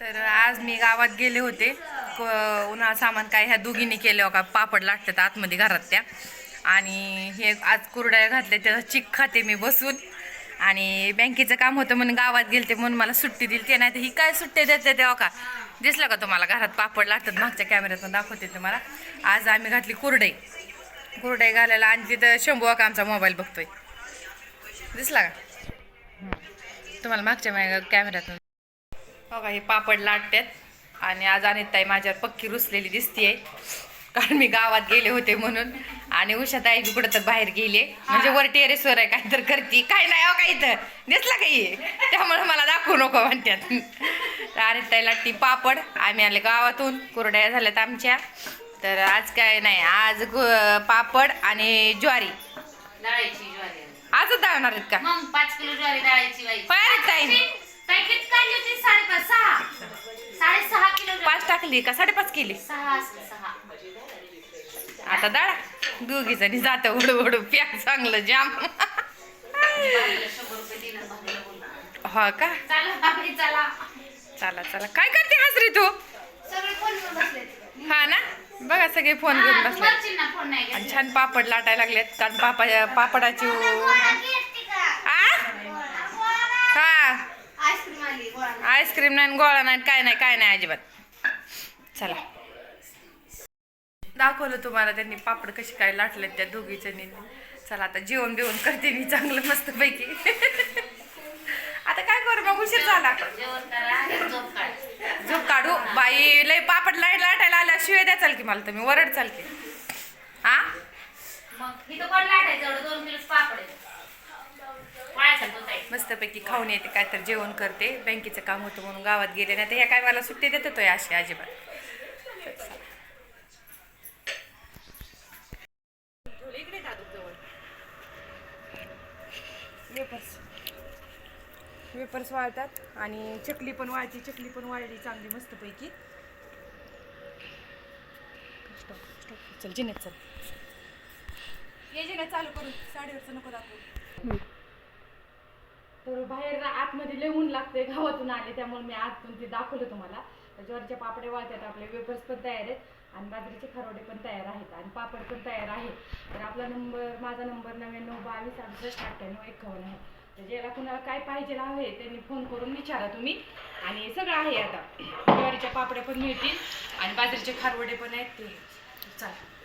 तर आज मी गावात गेले होते. उन्हाळा सामान काय ह्या दोघींनी केले का? पापड लागतात आतमध्ये घरात त्या. आणि हे आज कुरड्या घातल्या त्याचा चिक खाते मी बसून. आणि बँकेचं काम होतं म्हणून गावात गेलते म्हणून मला सुट्टी दिली. ते नाही तर ही काय सुट्टी देते तेव्हा का? दिसलं का तुम्हाला? घरात पापड लागतात मागच्या कॅमेऱ्यातून दाखवते तुम्हाला. आज आम्ही घातली कुरडई. कुरडई घालायला आणि तिथं शंभू का आमचा मोबाईल बघतोय. दिसला का? तुम्हाला मागच्या कॅमेऱ्यातून बघा हे पापड लाटतात आणि आज आणि ताई माझ्यावर पक्की रुसलेली दिसतीये. कारण मी गावात गेले होते म्हणून. आणि उषा ताई बी कुठं तर बाहेर गेले म्हणजे वर टेरेसवर आहे काय तर करती. काय नाही हो काय इथं. दिसला काही? त्यामुळे मला दाखवू नको म्हणतात तर आणि ताई लाटती पापड आम्ही आले गावातून. कुरड्या झाल्यात आमच्या. तर आज काय नाही आज पापड आणि ज्वारी. डाळीची ज्वारी आजच दळणार आहेत का? मग पाच किलो ज्वारी डाळीची बाई. पाय टाकली का? साडेपाच केली. आता दाडा. दोघी जणी जात ओढू ओढू पॅक चांगलं जाम. हा का? चला चला. चला चला. काय करते हसरी तू? हा ना? बघा सगळे फोन घेऊन बसले आणि. छान पापड लाटायला लागलेत कारण पापा पापडाची आ? हा. आईस्क्रीम नाही गोळा नाही काय नाही काय नाही अजिबात. चला. दाखवलं तुम्हाला त्यांनी पापड कशी काय लाटलेत त्या दोघी चला आता जेवण बिवण करते मी चांगलं मस्त पैकी आता काय करू मग? उशीर झाला. झोप काढू. बाई लय पापड लाइट लाटायला आल्या शिवाय द्या चाल की मला तुम्ही वरड चालते हा? मग मस्तपैकी खाऊन येते काय तर जेवण करते. बँकेचं काम होतं म्हणून गावात गेले नाही तर ह्या काय मला सुट्टी देत होतो अशी अजिबात. वेपर्स वेपर्स वाळतात आणि चकली पण वाळती चकली पण वाळली चांगली मस्तपैकी. स्टॉप स्टॉप चल जिन्यात चल. ये जिन्यात चालू करू साडीवरचं नको दाखवू. बाहेर आतमध्ये लय ऊन गावातून आले त्यामुळे मी आतून ते दाखवलं तुम्हाला. तर पापडे वाळतात आपले वेफर्स पण तयार आहेत आणि बाजरीचे खरोडे पण तयार आहेत आणि पापड पण तयार आहे तर आपला नंबर माझा नंबर नव्याण्णव बावीस अडुसष्ट अठ्ठ्याण्णव एकावन्न आहे. तर ज्याला कुणाला काय पाहिजे आहे त्यांनी फोन करून विचारा तुम्ही. आणि सगळं आहे आता. ज्वारीच्या पापड्या पण मिळतील आणि बाजरीचे खारवडे पण आहेत ते. चालेल